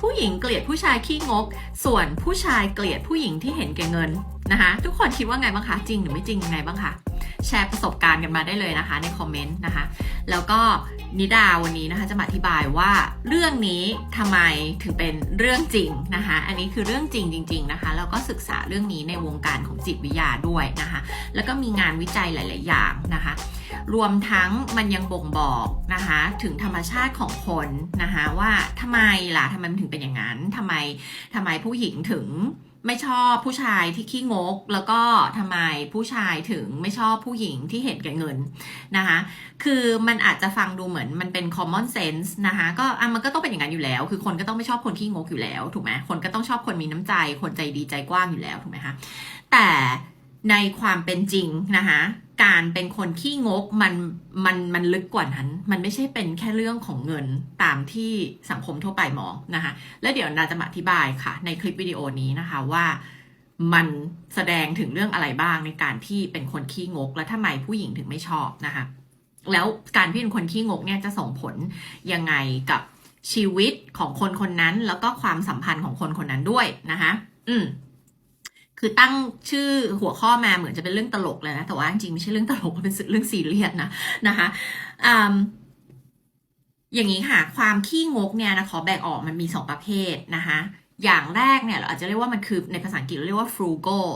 ผู้หญิงเกลียดผู้ชายขี้งก ส่วนผู้ชายเกลียดผู้หญิงที่เห็นแก่เงินนะคะ ทุกคนคิดว่าไงบ้างคะ จริงหรือไม่จริงยังไงบ้างคะ แชร์ประสบการณ์กันมาได้เลยนะคะในคอมเมนต์นะคะ แล้วก็นิดาวันนี้นะคะจะมาอธิบายว่าเรื่องนี้ทำไมถึงเป็นเรื่องจริงนะคะ อันนี้คือเรื่องจริงจริง ๆ นะคะแล้วก็ศึกษาเรื่องนี้ในวงการของจิตวิทยาด้วยนะคะ แล้วก็มีงานวิจัยหลาย ๆ อย่างนะคะ รวมทั้งมันยังบ่งบอกนะคะถึงธรรมชาติของคนนะคะว่าทำไมล่ะทำไมมันถึงเป็นอย่างนั้นทำไมทำไมผู้หญิงถึง ไม่ชอบผู้ชายที่ขี้งก แล้วก็ทำไมผู้ชายถึงไม่ชอบผู้หญิงที่เห็นแก่เงินนะคะ คือมันอาจจะฟังดูเหมือนมันเป็น common sense นะคะ ก็อะมันก็ต้องเป็นอย่างนั้นอยู่แล้ว คือคนก็ต้องไม่ชอบคนขี้งกอยู่แล้วถูกไหมคนก็ต้องชอบคนมีน้ำใจ คนใจดีใจกว้างอยู่แล้วถูกไหมคะแต่ ในความเป็นจริงนะคะการเป็นคนขี้งกมันมันมันลึกกว่านั้น มันไม่ใช่เป็นแค่เรื่องของเงินตามที่สังคมทั่วไปมองนะคะแล้วเดี๋ยวนาจะมาอธิบายค่ะ ในคลิปวิดีโอนี้นะคะว่ามันแสดงถึงเรื่องอะไรบ้างในการที่เป็นคนขี้งก และทำไมผู้หญิงถึงไม่ชอบนะคะแล้วการที่เป็นคนขี้งกเนี่ยจะส่งผลยังไงกับชีวิตของคนคนนั้น แล้วก็ความสัมพันธ์ของคนคนนั้นด้วยนะคะอืม คือตั้งชื่อหัวข้อมาเหมือนจะเป็นเรื่องตลกเลยนะ แต่ว่าจริงๆไม่ใช่เรื่องตลกเป็นเรื่องซีเรียสนะนะคะอย่างนี้ค่ะ ความขี้งกเนี่ยนะขอแบ่งออกมันมีสองประเภทนะคะอย่างแรกเนี่ยเราอาจจะเรียกว่ามันคือในภาษาอังกฤษเราเรียกว่า frugal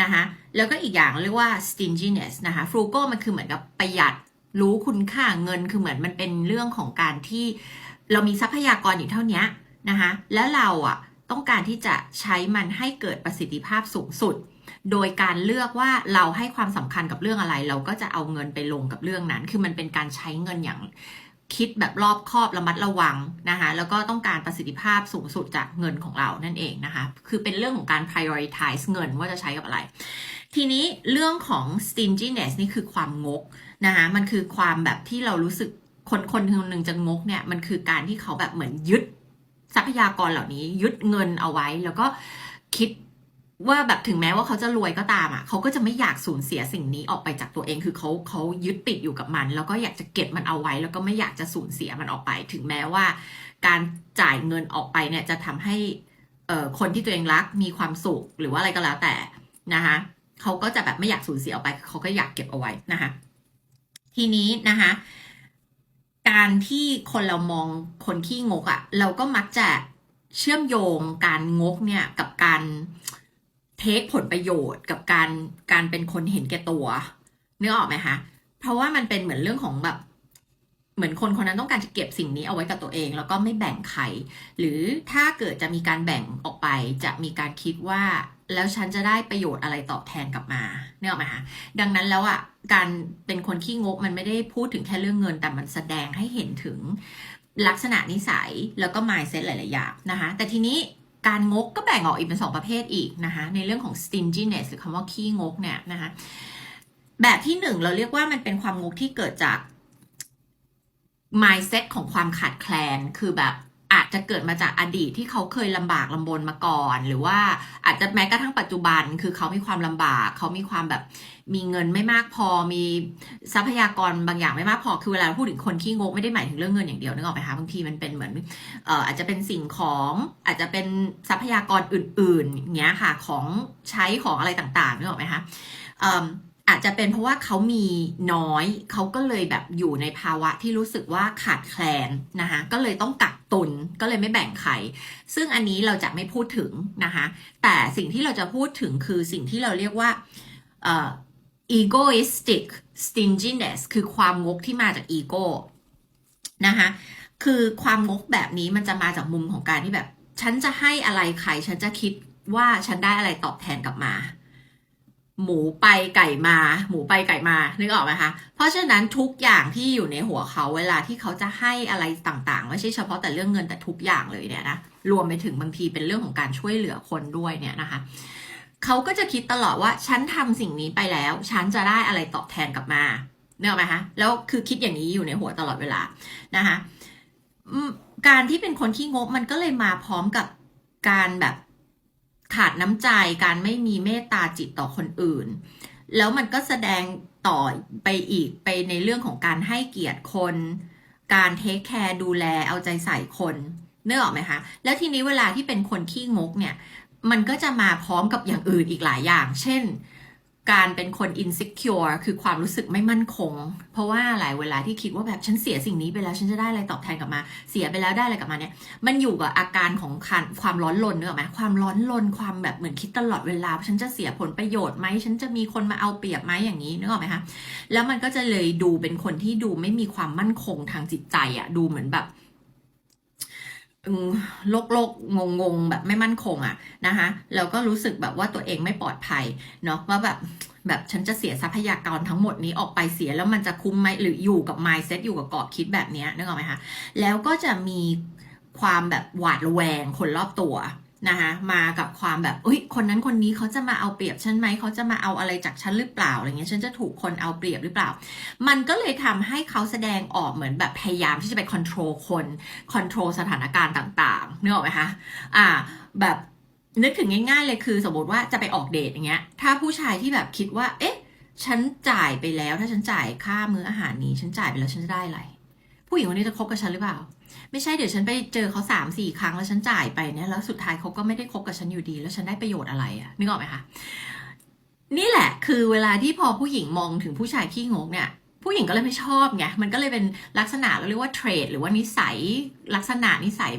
นะคะแล้วก็อีกอย่างเรียกว่า stinginess นะคะ frugal มันคือเหมือนกับประหยัดรู้คุณค่าเงินคือเหมือนมันเป็นเรื่องของการที่ เรามีทรัพยากรอยู่เท่านี้นะคะแล้วเราอะ ต้องการที่จะใช้มันให้เกิดประสิทธิภาพสูงสุด โดยการเลือกว่าเราให้ความสำคัญกับเรื่องอะไร เราก็จะเอาเงินไปลงกับเรื่องนั้น คือมันเป็นการใช้เงินอย่างคิดแบบรอบคอบระมัดระวังนะคะแล้วก็ต้องการประสิทธิภาพสูงสุดจากเงินของเรานั่นเองนะคะ คือเป็นเรื่องของการ prioritize เงินว่าจะใช้กับอะไร ทีนี้เรื่องของ stinginess นี่คือความงกนะคะมันคือความแบบที่เรารู้สึกคนคนหนึ่งจะงกเนี่ยมันคือการที่เขาแบบเหมือนยึด ทรัพยากรเหล่านี้ยึดเงินเอาไว้ แล้วก็คิดว่าแบบถึงแม้ว่าเขาจะรวยก็ตามอะเขาก็จะไม่อยากสูญเสียสิ่งนี้ออกไปจากตัวเองคือเขาเขายึดติดอยู่กับมัน แล้วก็อยากจะเก็บมันเอาไว้ แล้วก็ไม่อยากจะสูญเสียมันออกไป ถึงแม้ว่า การจ่ายเงินออกไปเนี่ยจะทำให้เอ่อคนที่ตัวเองรักมีความสุขหรือว่าอะไรก็แล้วแต่นะคะเขาก็จะแบบไม่อยากสูญเสียออกไปเขาก็อยากเก็บเอาไว้นะคะทีนี้นะคะ การที่คนเรามองคนขี้งกอะ่ะ เราก็มักจะเชื่อมโยงการงกเนี่ยกับการเทคผลประโยชน์กับการการเป็นคนเห็นแก่ตัวนึกออกไหมคะเพราะว่ามันเป็นเหมือนเรื่องของแบบเหมือนคนคนนั้นต้องการจะเก็บสิ่งนี้เอาไว้กับตัวเอง แล้วก็ไม่แบ่งใคร หรือถ้าเกิดจะมีการแบ่งออกไป จะมีการคิดว่า แล้วฉันจะได้ประโยชน์อะไรตอบแทนกลับมาเนี่ยหรอกไหมคะดังนั้นแล้วอะการเป็นคนขี้งกมันไม่ได้พูดถึงแค่เรื่องเงิน แต่มันแสดงให้เห็นถึงลักษณะนิสัยแล้วก็ mindset หลาย ๆ อย่างนะคะ แต่ทีนี้การงกก็แบ่งออกอีกเป็นสองประเภทอีกนะคะ ในเรื่องของ stinginess หรือคำว่าขี้งกเนี่ยนะคะ แบบที่หนึ่งเราเรียกว่ามันเป็นความงกที่เกิดจาก mindset ของความขาดแคลน คือแบบ อาจจะเกิดมาจากอดีตที่เขาเคยลำบากลำบนมาก่อน หรือว่าอาจจะแม้กระทั่งปัจจุบัน คือเขามีความลำบาก เขามีความแบบมีเงินไม่มากพอมีทรัพยากรบางอย่างไม่มากพอคือเวลาเราพูดถึงคนขี้งกไม่ได้หมายถึงเรื่องเงินอย่างเดียวนึกออกไหมคะบางทีมันเป็นเหมือนเอ่ออาจจะเป็นสิ่งของอาจจะเป็นทรัพยากรอื่นๆอย่างเงี้ยค่ะของใช้ของอะไรต่างๆนึกออกไหมคะ อาจจะเป็นเพราะว่าเขามีน้อย เขาก็เลยแบบอยู่ในภาวะที่รู้สึกว่าขาดแคลนนะคะก็เลยต้องกักตุนก็เลยไม่แบ่งใครซึ่งอันนี้เราจะไม่พูดถึงนะคะแต่สิ่งที่เราจะพูดถึงคือสิ่งที่เราเรียกว่าเอ่อ egoistic stinginess คือความงกที่มาจากอีโก้นะคะคือความงกแบบนี้มันจะมาจากมุมของการที่แบบ ฉันจะให้อะไรใคร ฉันจะคิดว่าฉันได้อะไรตอบแทนกลับมา หมูไปไก่มา หมูไปไก่มานึกออกไหมคะ เพราะฉะนั้นทุกอย่างที่อยู่ในหัวเขาเวลาที่เขาจะให้อะไรต่างๆ ไม่ใช่เฉพาะแต่เรื่องเงินแต่ทุกอย่างเลยเนี่ยนะรวมไปถึงบางทีเป็นเรื่องของการช่วยเหลือคนด้วยเนี่ยนะคะเขาก็จะคิดตลอดว่าฉันทำสิ่งนี้ไปแล้ว ฉันจะได้อะไรตอบแทนกลับมาเนี่ยหรอกไหมคะแล้วคือคิดอย่างนี้อยู่ในหัวตลอดเวลานะคะการที่เป็นคนขี้งกมันก็เลยมาพร้อมกับการแบบ ขาดน้ำใจการไม่มีเมตตาจิตต่อคนอื่น แล้วมันก็แสดงต่อไปอีกไปในเรื่องของการให้เกียรติคน การเทคแคร์ดูแลเอาใจใส่คนเนื้อออกไหมคะแล้วทีนี้เวลาที่เป็นคนขี้งกเนี่ย มันก็จะมาพร้อมกับอย่างอื่นอีกหลายอย่าง เช่น การเป็นคน insecure คือความรู้สึกไม่มั่นคง เพราะว่าหลายเวลาที่คิดว่าแบบฉันเสียสิ่งนี้ไปแล้วฉันจะได้อะไรตอบแทนกลับมา เสียไปแล้วได้อะไรกลับมาเนี่ย มันอยู่กับอาการของความร้อนรนเนอะไหมความร้อนรนความแบบเหมือนคิดตลอดเวลา ฉันจะเสียผลประโยชน์ไหมฉันจะมีคนมาเอาเปรียบไหมอย่างนี้นึกออกไหมคะแล้วมันก็จะเลยดูเป็นคนที่ดูไม่มีความมั่นคงทางจิตใจอะดูเหมือนแบบ โลกโลกงงงแบบไม่มั่นคงอะนะคะแล้วก็รู้สึกแบบว่าตัวเองไม่ปลอดภัยเนาะว่าแบบแบบฉันจะเสียทรัพยากรทั้งหมดนี้ออกไปเสียแล้วมันจะคุ้มไหมหรืออยู่กับ mindset อยู่กับกรอบคิดแบบนี้นึกออกไหมคะแล้วก็จะมีความแบบหวาดระแวงคนรอบตัว นะคะมากับความแบบเอ้ยคนนั้นคนนี้เขาจะมาเอาเปรียบฉันไหมเขาจะมาเอาอะไรจากฉันหรือเปล่าอะไรเงี้ยฉันจะถูกคนเอาเปรียบหรือเปล่า มันก็เลยทำให้เขาแสดงออกเหมือนแบบพยายามที่จะไปค o n t r o l คนค o n t r o l สถานการณ์ต่างๆนึกออกไหมคะอ่าแบบนึกถึงง่ายๆเลยคือ สมมติว่าจะไปออกเดทอย่างเงี้ย ถ้าผู้ชายที่แบบคิดว่า เอ๊ะ ฉันจ่ายไปแล้ว ถ้าฉันจ่ายค่ามื้ออาหารนี้ ฉันจ่ายไปแล้วฉันจะได้อะไร ผู้หญิงคนนี้จะคบกับฉันหรือเปล่า ไม่ใช่เดี๋ยวฉันไปเจอเขาสามสี่ครั้งแล้วฉันจ่ายไปเนี่ยแล้วสุดท้ายเขาก็ไม่ได้คบกับฉันอยู่ดี แล้วฉันได้ประโยชน์อะไรอะนึกออกไหมคะนี่แหละคือเวลาที่พอผู้หญิงมองถึงผู้ชายขี้งกเนี่ยผู้หญิงก็เลยไม่ชอบไง มันก็เลยเป็นลักษณะเราเรียกว่าเทรดหรือว่านิสัยลักษณะนิสัย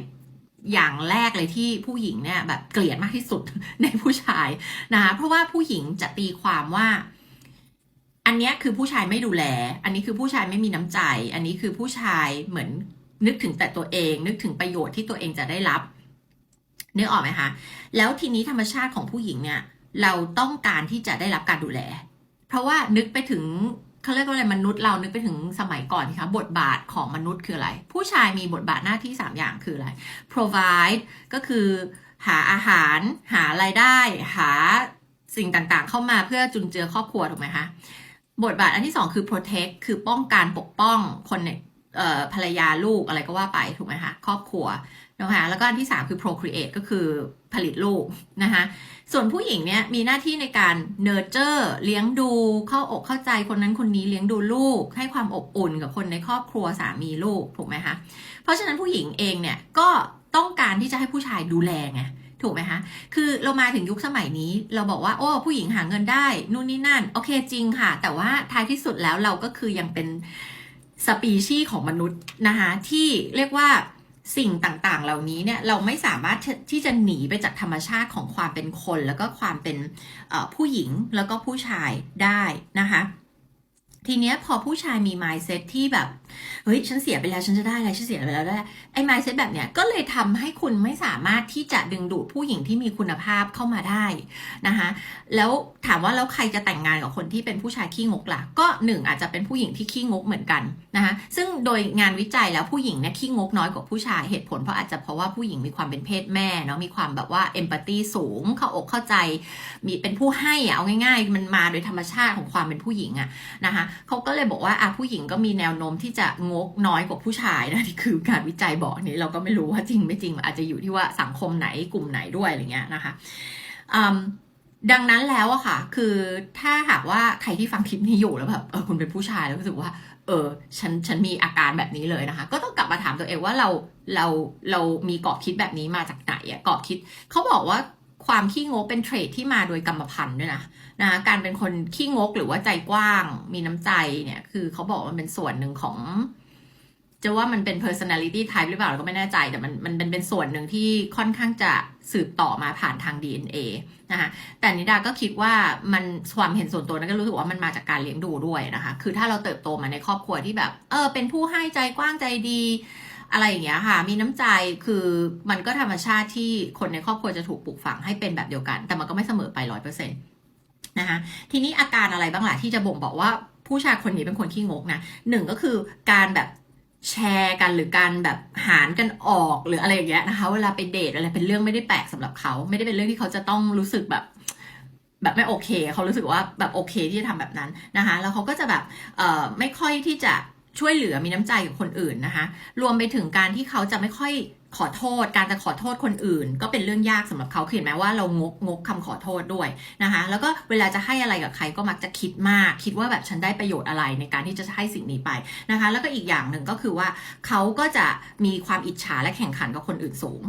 อย่างแรกเลยที่ผู้หญิงเนี่ยแบบเกลียดมากที่สุดในผู้ชายนะคะเพราะว่าผู้หญิงจะตีความว่า อันนี้คือผู้ชายไม่ดูแล อันนี้คือผู้ชายไม่มีน้ำใจ อันนี้คือผู้ชายเหมือนนึกถึงแต่ตัวเอง นึกถึงประโยชน์ที่ตัวเองจะได้รับนึกออกไหมคะแล้วทีนี้ธรรมชาติของผู้หญิงเนี่ย เราต้องการที่จะได้รับการดูแล เพราะว่านึกไปถึงเขาเรียกว่าอะไรมนุษย์เรานึกไปถึงสมัยก่อนคะบทบาทของมนุษย์คืออะไร ผู้ชายมีบทบาทหน้าที่ 3 อย่างคืออะไร provide ก็คือหาอาหาร หารายได้ หาสิ่งต่างๆ เข้ามาเพื่อจุนเจือครอบครัวถูกไหมคะ บทบาทอันที่2คือ protect คือป้องกันปกป้องคนในเอ่อภรรยาลูกอะไรก็ว่าไปถูกไหมคะครอบครัวนะคะแล้วก็อันที่3คือ procreate ก็คือผลิตลูกนะคะส่วนผู้หญิงเนี่ยมีหน้าที่ในการเนอร์เจอร์เลี้ยงดูเข้าอกเข้าใจคนนั้นคนนี้เลี้ยงดูลูก ให้ความอบอุ่นกับคนในครอบครัวสามีลูกถูกไหมคะเพราะฉะนั้นผู้หญิงเองเนี่ยก็ต้องการที่จะให้ผู้ชายดูแลไง ถูกไหมคะคือเรามาถึงยุคสมัยนี้ เราบอกว่า โอ้ผู้หญิงหาเงินได้นู่นนี่นั่น โอเคจริงค่ะ แต่ว่าท้ายที่สุดแล้วเราก็คือยังเป็นสปีชีส์ของมนุษย์นะคะที่เรียกว่าสิ่งต่างๆ เหล่านี้เนี่ยเราไม่สามารถที่จะหนีไปจากธรรมชาติของความเป็นคน แล้วก็ความเป็นผู้หญิงแล้วก็ผู้ชายได้นะคะ ทีเนี้ยพอผู้ชายมี mindset ที่แบบเฮ้ยฉันเสียไปแล้วฉันจะได้อะไรฉันเสียไปแล้วได้ไอ้ mindset แบบเนี้ยก็เลยทำให้คุณไม่สามารถที่จะดึงดูดผู้หญิงที่มีคุณภาพเข้ามาได้นะคะแล้วถามว่าแล้วใครจะแต่งงานกับคนที่เป็นผู้ชายขี้งกล่ะ ก็หนึ่งอาจจะเป็นผู้หญิงที่ขี้งกเหมือนกันนะคะซึ่งโดยงานวิจัยแล้วผู้หญิงเนี่ยขี้งกน้อยกว่าผู้ชายเหตุผลเพราะอาจจะเพราะว่าผู้หญิงมีความเป็นเพศแม่เนาะมีความแบบว่าเอมพัตตีสูงเข้าอกเข้าใจ มีเป็นผู้ให้อะเอาง่าย ๆ มันมาโดยธรรมชาติของความเป็นผู้หญิงอะนะคะเขาก็เลยบอกว่าอะผู้หญิงก็มีแนวโน้มที่จะงกน้อยกว่าผู้ชายนะที่คือการวิจัยบอกนี้เราก็ไม่รู้ว่าจริงไม่จริงอาจจะอยู่ที่ว่าสังคมไหนกลุ่มไหนด้วยอะไรเงี้ยนะคะดังนั้นแล้วอะค่ะ คือถ้าหากว่าใครที่ฟังคลิปนี้อยู่แล้วแบบเออคุณเป็นผู้ชายแล้วรู้สึกว่า เออฉันฉันมีอาการแบบนี้เลยนะคะ ก็ต้องกลับมาถามตัวเองว่าเราเราเรามีกรอบคิดแบบนี้มาจากไหนอะกรอบคิดเขาบอกว่า ความขี้งกเป็นเทรดที่มาโดยกรรมพันธุ์ด้วยนะนะการเป็นคนขี้งกหรือว่าใจกว้างมีน้ำใจเนี่ย คือเขาบอกมันเป็นส่วนหนึ่งของ จะว่ามันเป็น personality type หรือเปล่าเราก็ไม่แน่ใจแต่มันมันเป็นเป็นส่วนหนึ่งที่ค่อนข้างจะสืบต่อมาผ่านทาง DNA นะคะแต่นิดาก็คิดว่ามันความเห็นส่วนตัวนั้นก็รู้สึกว่ามันมาจากการเลี้ยงดูด้วยนะคะ คือถ้าเราเติบโตมาในครอบครัวที่แบบ เออ เป็นผู้ให้ใจกว้างใจดี อะไรอย่างเงี้ยค่ะ มีน้ำใจคือมันก็ธรรมชาติที่คนในครอบครัวจะถูกปลูกฝังให้เป็นแบบเดียวกัน แต่มันก็ไม่เสมอไปร้อยเปอร์เซ็นต์นะคะทีนี้อาการอะไรบ้างล่ะที่จะบ่งบอกว่าผู้ชายคนนี้เป็นคนขี้งกนะหนึ่งก็คือการแบบแชร์กันหรือการแบบหารกันออกหรืออะไรอย่างเงี้ยนะคะเวลาไปเดทอะไรเป็นเรื่องไม่ได้แปลกสำหรับเขา ไม่ได้เป็นเรื่องที่เขาจะต้องรู้สึกแบบ แบบไม่โอเค เขารู้สึกว่าแบบโอเคที่จะทำแบบนั้นนะคะแล้วเขาก็จะแบบเอ่อไม่ค่อยที่จะ ช่วยเหลือมีน้ำใจกับคนอื่นนะคะ รวมไปถึงการที่เขาจะไม่ค่อยขอโทษ การจะขอโทษคนอื่น ก็เป็นเรื่องยากสำหรับเขาเห็นไหมว่าเรางกงกคำขอโทษด้วยนะคะ แล้วก็เวลาจะให้อะไรกับใครก็มักจะคิดมาก คิดว่าแบบฉันได้ประโยชน์อะไรในการที่จะให้สิ่งนี้ไปนะคะ แล้วก็อีกอย่างหนึ่งก็คือว่าเขาก็จะมีความอิจฉาและแข่งขันกับคนอื่นสูง